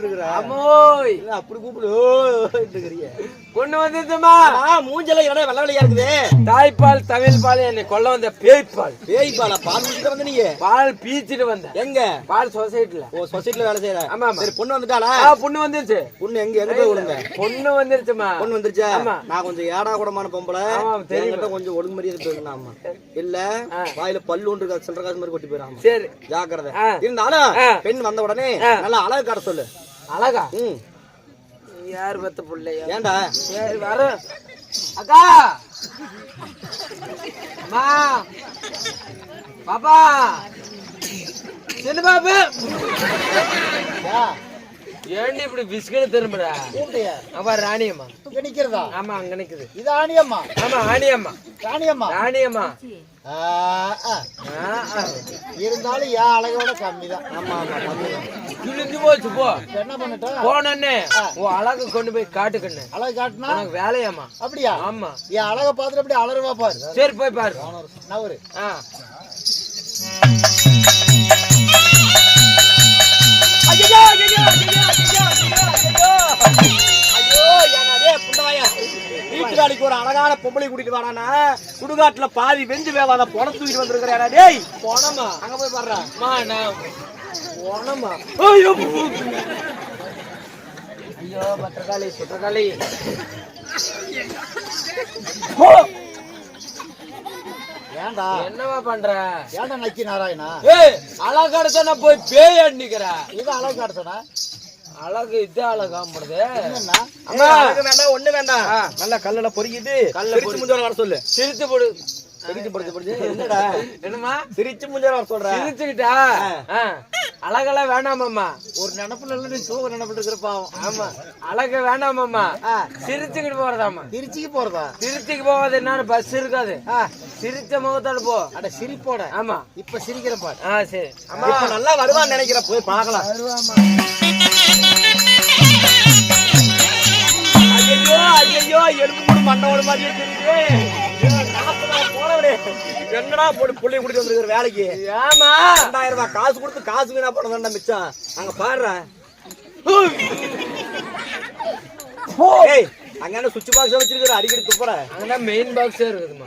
இருக்கிற? அம்மோய் அப்படி கூப்பிடு? இருக்கிறீங்க கொண்டு வந்துச்சுமா ஆ மூஞ்சல என்ன வெள்ள வெள்ளையா இருக்குது? தாய்ப்பால் தமிழ் பால் என்னை கொல்ல வந்த பேய்ப்பால். பேய் பாலா குடிச்சிட்டு வந்து நீங்க? பால் பீச்சிட்டு வந்தேன் எங்க? பால் சொசைட்டில. ஓ சொசைட்டில வேலை செய்யற. ஆமா. சரி பொண்ணு வந்துட்டாளா? பொண்ணு வந்துருச்சு. பொண்ணு எங்க? எங்க போய் விடுங்க பொண்ணு வந்துருச்சுமா. பொண்ணு வந்துருச்சா? ஆமா. நான் கொஞ்சம் ஏடா கூடமான பொம்பளை. தெரியும். கொஞ்சம் ஒழுங்கு மரியாதை ஆமா இல்ல. வாயில பல்லு ஒன்று சில்லற காசு மாதிரி கொட்டி போயிடாம சரி. ஜாக்கிரதை. இருந்தாலும். பெண் வந்த உடனே. நல்லா அழகு காட்ட சொல்லு. அழகா? ம். யார் பத்த பிள்ளையா? ஏன்டா சரி வர அக்கா! அம்மா! பாப்பா! சின்ன பாப்பு! ஏண்டி இப்படி பிஸ்கட் திரும்புறா? கூப்பிட்டியா. அவ ராணியம்மா. இங்க நிக்கிறதா? ஆமா அங்க நிக்குது. இது ஆணியம்மா. ஆமா ஆணியம்மா. ராணியம்மா. ராணியம்மா. இருந்தாலும் என் அழகோட கம்மி தான் ஆமா ஆமா பண்ணுங்க கிழிஞ்சு போச்சு போ. என்ன பண்ணிட்டா போனே உன் அழகு கொண்டு போய் காட்டுக்கண்ணு அழகு காட்டினா? உனக்கு வேலையாமா அப்படியா? ஆமா. என் அழகை பார்த்துட்டு அப்படி அலறுவா பாரு. சரி போய் பாரு. நவரு ஆ. ஐயோ ஐயோ என்னடே புண்டவாயா வீட்டு வேலைக்கு ஒரு அழகான பொம்பளை கூட்டிட்டு வாடானா சுடுகாட்டுல பாதி வெந்து வேவாத பணம் தூக்கிட்டு வந்திருக்கிறா டேய். போனமா அங்க போய் பாடுறா. போனமா ஐயோ. ஐயோ பத்திரகாளி சுத்திரகாளி ஏன்டா? என்னவா பண்ற? ஏன்டா நக்கி நாராயணா? ஏய் அழகடத்த நான் போய் பேய் அடிக்கிறா? இது அழகு காட்டுறா அழகு இது அழகாம்படுது. அழகு வேண்டாம் ஒண்ணு வேண்டாம் நல்லா கல்லுல பொறுக்கிட்டு கல்ல சிரிச்சு முஞ்சோட வர சொல்லு. சிரித்து போடு. சிரிச்சு பொறுத்து பொறுத்து என்னடா? என்னம்மா? சிரிச்சு முஞ்சோட வர சொல்ற. சிரிச்சுக்கிட்டா. அழகெல்லாம் வேணாமாம்மா ஒரு நினப்புல நீ சோக நினப்பிட்டு இருக்கிற பாவம். ஆமா. அழகு வேணாமாம்மா சிரிச்சுக்கிட்டு போறதாம்மா. திருச்சிக்கு போறதா? திருச்சிக்கு போகாது என்னன்னு பஸ் இருக்காது. சிரிச்ச முகத்தோட போ. அட சிரிப்போட. ஆமா. இப்ப சிரிக்கிற பாரு. ஆ சரி. இப்ப நல்லா வருவான்னு நினைக்கிற போய் பார்க்கலாம். ஐயோ என்னடா போட்டு புள்ளைய கூட்டிட்டு வந்திருக்கிற வேலைக்கு? ஏமா ரெண்டாயிரம் ரூபாய் காசு கொடுத்து காசு வீணா வேண்டாம் மிச்சம். அங்க பாடுற ஏய் அங்க என்ன சுவிட்ச் பாக்ஸ் வச்சிருக்கிற அடிக்கடி துப்புற. அங்கதான் மெயின் பாக்ஸே இருக்குதுமா.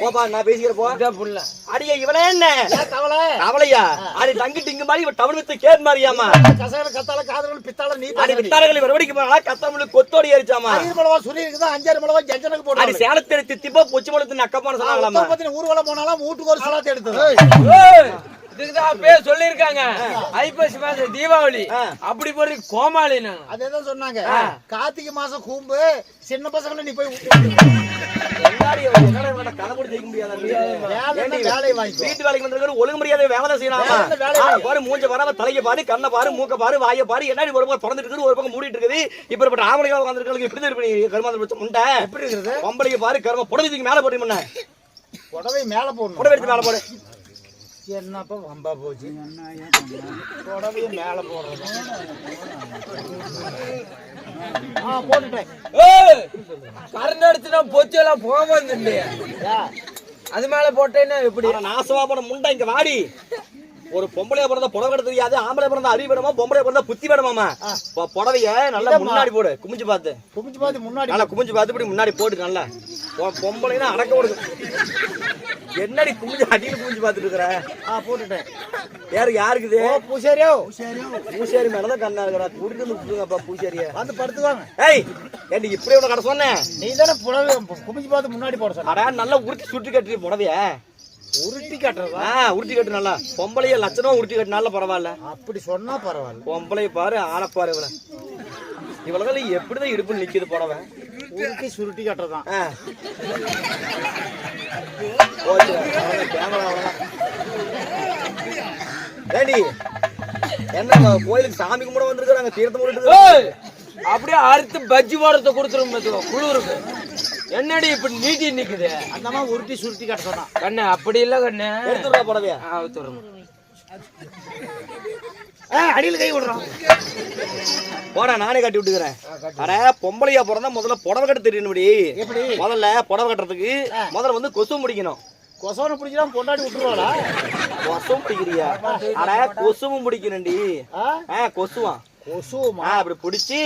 போப்பா நான் பேசிக்கிற போ. இதான் புள்ள. அடியே இவனே என்ன? தவளை கவலையா? அடி தங்கி டிங்கு மாதிரி இவன் டவுன் வித்து கேட் மாதிரியாமா கசகர கத்தால காதல பித்தால நீ அடி வித்தாரங்களை வரவடிக்கு போனா கத்தமிழ் கொத்தோடி ஏறிச்சாமா ஐந்து மிளவா சுரி இருக்குதா அஞ்சாறு மிளவா ஜஞ்சனுக்கு அடி போடுவாங்க சேலத்தை தித்திப்பா பொச்சு மலத்து நக்கப்பான சொன்னாங்களாமா பத்தின ஊர்வலம் போனாலும் வீட்டுக்கு ஒரு சலாத்து எடுத்தது. ஏய், இதுக்குதான் அப்பயே சொல்லிருக்காங்க ஐப்பசி மாசம் தீபாவளி. அப்படி போய் கோமாளி அதேதான் சொன்னாங்க. கார்த்திகை மாசம் கூம்பு சின்ன பசங்களை நீ போய் தான் தான் பாரு மூஞ்ச பாரு தலையை பாரு கண்ணை பாரு மூக்க பாரு வாயை பாரு என்னடி ஒரு பக்கம் திறந்துட்டு இருக்குது ஒரு பக்கம் மூடிட்டு இருக்குது. இப்ப ஆம்பளைகள் உட்காந்துருக்கிறது இப்படி தான் இருப்பீங்க கருமாந்திர பிரச்சனை முண்டை? எப்படி இருக்குது பொம்பளைக்கு பாரு கரும புடவைக்கு மேல போட்டு புடவை மேல போடணும். புடவை எடுத்து மேல போடு. என்னப்பா வம்பா போச்சு? புடவைய மேல போடுறது. ஆ போட்டுட்டேன். கரண்ட் அடிச்சு நான் பொச்சு எல்லாம் போக வந்துட்டு ஏ, அது மேல போட்டேன்னா எப்படி? நாசமா போன முண்டை இங்க வாடி. ஒரு பொம்பளைய பிறந்தா புடவை கட்ட தெரியாது ஆம்பளை பிறந்தா அறிவு வேணுமா பொம்பளை பிறந்தா புத்தி வேணுமாமா புடவைய நல்லா. முன்னாடி போடு குமிஞ்சு பார்த்து. குமிச்சு பார்த்து முன்னாடி நல்லா குமிஞ்சு பார்த்து இப்படி முன்னாடி போட்டு நல்லா. பொ- பொம்பளைன்னா அடக்க விடுது. என்னடி குமிஞ்சு அடியில குமிஞ்சு பார்த்துட்டு இருக்கிற ஆ போட்டுட்டேன். யாரு யாருக்குது ஓ பூசாரியோ? பூசாரி மேலதான் கண்ணா இருக்கிறா. கூட்டிட்டு வந்து விட்டுருங்கப்பா பூசாரிய. வந்து படுத்துவாங்க ஏய் ஏண்டி இப்படி உன கடை சொன்னேன்? நீ தானே புடவை குமிச்சு பார்த்து முன்னாடி போட சொன்ன. அடா நல்லா உருட்டி சுட்டு கட்டி புடவைய. உருட்டி கட்டுறதா? ஆ உருட்டி கட்டு நல்லா. பொம்பளைய லட்சணம் உருட்டி கட்டினால பரவாயில்ல. அப்படி சொன்னா பரவாயில்ல. பொம்பளை பாரு ஆளை பாரு இவளெல்லாம் எப்படிதான் இடுப்பு நிக்குது புடவை உருட்டி சுருட்டி கட்டுறதான் ஆ. ஏண்டி என்ன கோயிலுக்கு சாமி கும்பிட வந்திருக்காங்க தீர்த்தம் போட்டு அப்படியே அறுத்து பஜ்ஜி போடுறத கொடுத்துரும் குளிருக்கு. என்னடி இப்படி நீட்டி நிக்குது? அந்த மாதிரி உருட்டி சுருட்டி கட்ட சொன்னான். கண்ணு அப்படி இல்ல கண்ணு. எடுத்துடுறா புடவைய. அவுத்துறணும் அடியில் கை விடுறான் போடா நானே கட்டி விட்டுக்கிறேன். அட பொம்பளையா பிறந்தா முதல்ல புடவை கட்ட தெரியணும்படி முதல்ல புடவை கட்டுறதுக்கு முதல்ல வந்து கொசு முடிக்கணும். கொசவனை பிடிக்கலாம் பொண்டாடி விட்டுருவாளா? கொசுவும் பிடிக்கிறியா? அட கொசுவும் பிடிக்கணும்டி. ஆ? கொசுவான் கொசுமா ஆ, அப்படி பிடிச்சி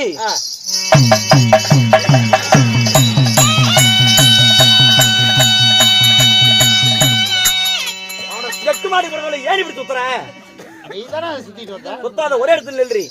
எட்டு மாடி பிறகு ஏன் இப்படி சுத்துறேன் நீதானே சுத்திட்டு வந்த? சுத்தாத ஒரே இடத்துல நில்றி.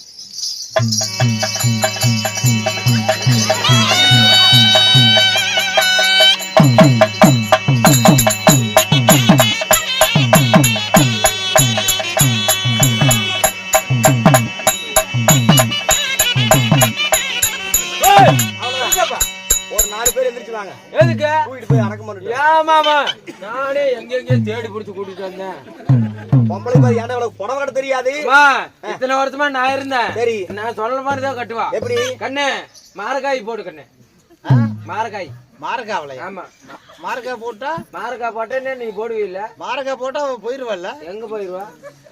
பிடிச்சு கூட்டிட்டு வந்தேன். பொம்பளை மாதிரி ஏன்டா இவ்வளவு புடவை கட்ட தெரியாது? அம்மா, இத்தனை வருஷமா நான் இருந்தேன். சரி. நான் சொல்ற மாதிரி தான் கட்டுவா. எப்படி? கண்ணு மாரக்காய் போடு கண்ணு? மாரக்காய் மாரக்காவலை ஆமா. மாரக்கா போட்டா? மாரக்காய் போட்டேன்னு நீ போடுவீல்ல? மாரக்கா போட்டா அவன் போயிருவல்ல எங்க போயிருவா?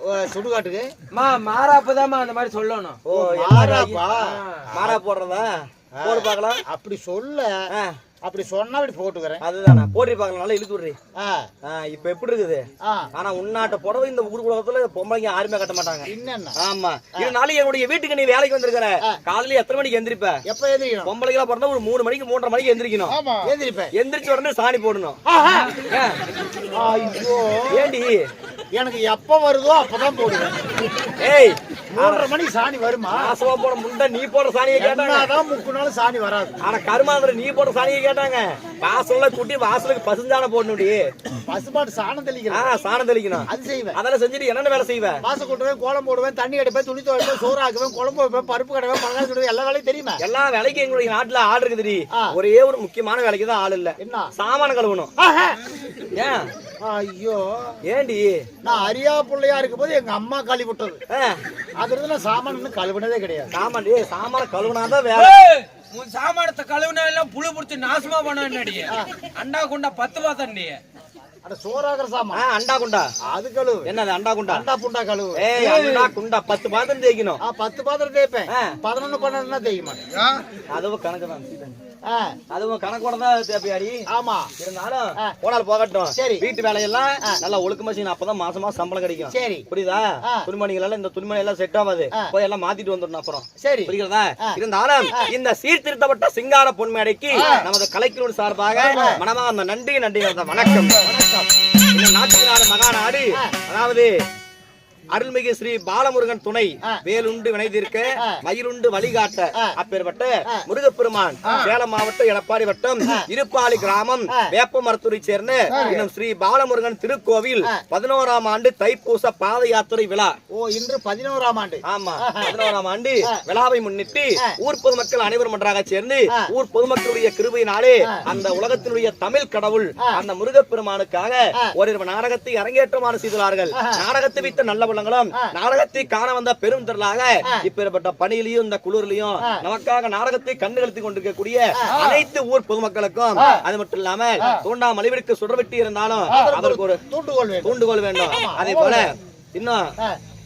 ஓ, சுடுகாட்டுக்கு? மா மாறாப்பதாம்மா அந்த மாதிரி சொல்லணும். ஓ மாறாப்பா? மாறா போடுறதா? போடு பார்க்கலாம். அப்படி சொல்ல. அப்படி சொன்னா அப்படி போட்டுக்கிறேன். அதுதானே? போட்டு பார்க்கலாம் நல்லா இழுத்து விடுறி. ஆ. ஆ, இப்ப எப்படி இருக்குது? ஆனா உன்னாட்ட புடவை இந்த ஊர் உலகத்துல பொம்பளைங்க யாருமே கட்ட மாட்டாங்க. என்னென்ன ஆமா. இதனால என்னுடைய வீட்டுக்கு நீ வேலைக்கு வந்திருக்கிற. காலையில எத்தனை மணிக்கு எந்திரிப்ப? எப்ப எதிரிக்கணும் பொம்பளைங்களா பிறந்தா ஒரு மூணு மணிக்கு மூன்றரை மணிக்கு எந்திரிக்கணும். ஆமா. எதிரிப்பேன் எந்திரிச்ச உடனே சாணி போடணும். ஏண்டி? எனக்கு எப்ப வருதோ அப்பதான் போடுவேன். ஏய் மூன்றரை மணிக்கு சாணி வருமா? நாசமா போட முண்டை நீ போடுற சாணியை கேட்டாங்க. என்னதான் முக்கு நாள் சாணி வராது. ஆனா கருமாந்திர நீ போடுற சாணியை கேட்டாங்க. வாசல்ல குட்டி வாசலுக்கு பசுஞ்சாண போடணும்டி பசுமாட்டு சாணம் ஆ தெளிக்கிறேன் சாணம் தெளிக்கணும். அது செய்வேன். அதெல்லாம் செஞ்சுட்டு என்னென்ன வேலை செய்வ? வாசல் கூட்டுவேன் கோலம் போடுவேன் தண்ணி அடிப்பேன் துணி துவைப்பேன் சோறு ஆக்குவேன் குழம்பு வைப்பேன் பருப்பு கடைவேன் பழங்காய் சுடுவேன் எல்லா வேலையும் தெரியுமா? எல்லா வேலைக்கும் எங்களுடைய நாட்டுல ஆள் இருக்குதுடி. ஆ. ஒரே ஒரு முக்கியமான வேலைக்கு தான் ஆள் இல்ல. என்ன? சாமான கழுவணும். ஏன்? ஐயோ. ஏண்டி? நான் அரியா பிள்ளையா இருக்கும்போது எங்க அம்மா கழுவி விட்டது. அதுல நான் சாமான் இன்னும் கழுவுனதே கிடையாது. சாமான்டி சாமான கழுவுனாதான் வேலை. ஏய், உன் சாமானத்தை கழுவுனா எல்லாம் புழு புடிச்சு நாசமா பண்ண என்னடி? அண்டா குண்டா பத்து பாத்தண்டி அட சோறாகிற சாமான். அண்டா குண்டா. அது கழுவு. என்னது அண்டா குண்டா? அண்டா புண்டா கழுவு. ஏய் அண்டா குண்டா பத்து பாத்திரம் தேய்க்கணும். ஆ பத்து பாத்திரம் தேய்ப்பேன். ஆ. பதினொன்னு பன்னெண்டுனா தேய்க்க மாட்டேன். அதுவும் கணக்கு தான் அதுவும் கணக்கோட தான் ஆமா. இருந்தாலும் ஆ. போனால் போகட்டும். சரி. வீட்டு வேலையெல்லாம் நல்லா ஒழுக்கமா செய்யணும் அப்பதான் மாசமா சம்பளம் கிடைக்கும். சரி. புரியுதா. துணிமணிகள் எல்லாம் இந்த துணிமணி எல்லாம் செட் ஆகாது. போய் எல்லாம் மாத்திட்டு வந்துடணும் அப்புறம். சரி. புரிகிறதா? ஆ. இருந்தாலும் இந்த சீர்திருத்தப்பட்ட சிங்கார பொன்மேடைக்கு நமது கலைக்குழு சார்பாக மனமார்ந்த நன்றி நன்றி கலந்த வணக்கம். இந்த நாட்டுக்கு நாடு மகாநாடு அதாவது அருள்மிகு ஸ்ரீ பாலமுருகன் துணை. வேலுண்டு வினைதிருக்க. மயிலுண்டு வழிகாட்ட. அப்பேற்பட்ட முருகப்பெருமான் சேலம் மாவட்டம் எடப்பாடி வட்டம் இருப்பாளி கிராமம் வேப்பமரத்தூரை சேர்ந்த இன்னும் ஸ்ரீ பாலமுருகன் திருக்கோவில் பதினோராம் ஆண்டு தைப்பூச பாத யாத்திரை விழா. ஓ இன்று பதினோராம் ஆண்டு. ஆமா பதினோராம் ஆண்டு விழாவை முன்னிட்டு ஊர் பொதுமக்கள் அனைவரும் ஒன்றாக சேர்ந்து ஊர் பொதுமக்களுடைய கிருபையினாலே அந்த உலகத்தினுடைய தமிழ் கடவுள் அந்த முருகப்பெருமானுக்காக ஓரிரு நாடகத்தை அரங்கேற்றமான செய்துள்ளார்கள். நாடகத்தை வைத்த நல்ல உள்ளங்களும். நாடகத்தை காண வந்த பெரும் திரளாக இப்பேற்பட்ட பணியிலையும் இந்த குளிர்லயும் நமக்காக நாடகத்தை கண்டுகளித்துக் கொண்டிருக்கக்கூடிய அனைத்து ஊர் பொதுமக்களுக்கும் அது மட்டும் இல்லாம தூண்டா மலிவிற்கு சுடர்விட்டு இருந்தாலும் அதற்கு ஒரு தூண்டுகோல் வேண்டும். தூண்டுகோல் வேண்டும். அதே போல இன்னும்.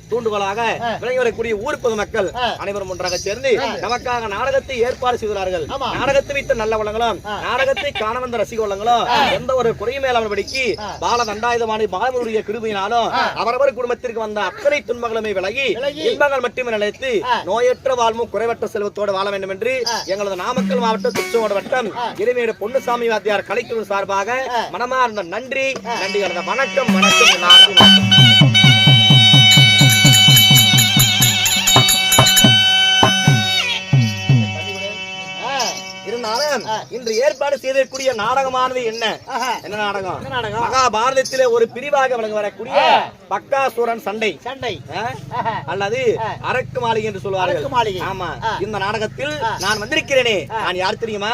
தூண்டுகோலாக விளங்கி வரக்கூடிய ஊர் பொதுமக்கள் அனைவரும் ஒன்றாக சேர்ந்து நமக்காக நாடகத்தை ஏற்பாடு செய்துள்ளார்கள். நாடகத்தை வைத்த நல்ல வளங்களும் நாடகத்தை காண வந்த ரசிக வளங்களும் எந்த ஒரு குறையும் மேலாமபடிக்கு பால தண்டாயுதமான பாலமுடைய கிருபையினாலும் அவரவர் குடும்பத்திற்கு வந்த அத்தனை துன்பங்களுமே விலகி. இன்பங்கள் மட்டுமே நிலைத்து நோயற்ற வாழ்வும் குறைவற்ற செல்வத்தோடு வாழ வேண்டும் என்று எங்களது நாமக்கல் மாவட்டம் திருச்செங்கோடு வட்டம் இறைமையோட பொன்னுசாமி வாத்தியார் கலைக்குழு சார்பாக மனமார்ந்த நன்றி நன்றி வணக்கம் வணக்கம் எல்லாருக்கும். இன்று ஏற்பாடு செய்திருக்கூடிய நாடகமானது என்ன. என்ன நாடகம்? என்ன நாடகம்? மகாபாரதத்திலே ஒரு பிரிவாக விளங்க வரக்கூடிய பக்காசூரன் சண்டை. சண்டை. அல்லது அரக்கு மாளிகை என்று அரக்கு சொல்வார்கள் மாளிகை. ஆமா. இந்த நாடகத்தில் நான் வந்திருக்கிறேனே. நான் யார் தெரியுமா?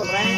சொல்றேன்.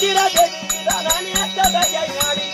ಗಿಡ ಬೆಚ್ಚಿದ ನಾನೇ ತದಯ ನಾಡಿ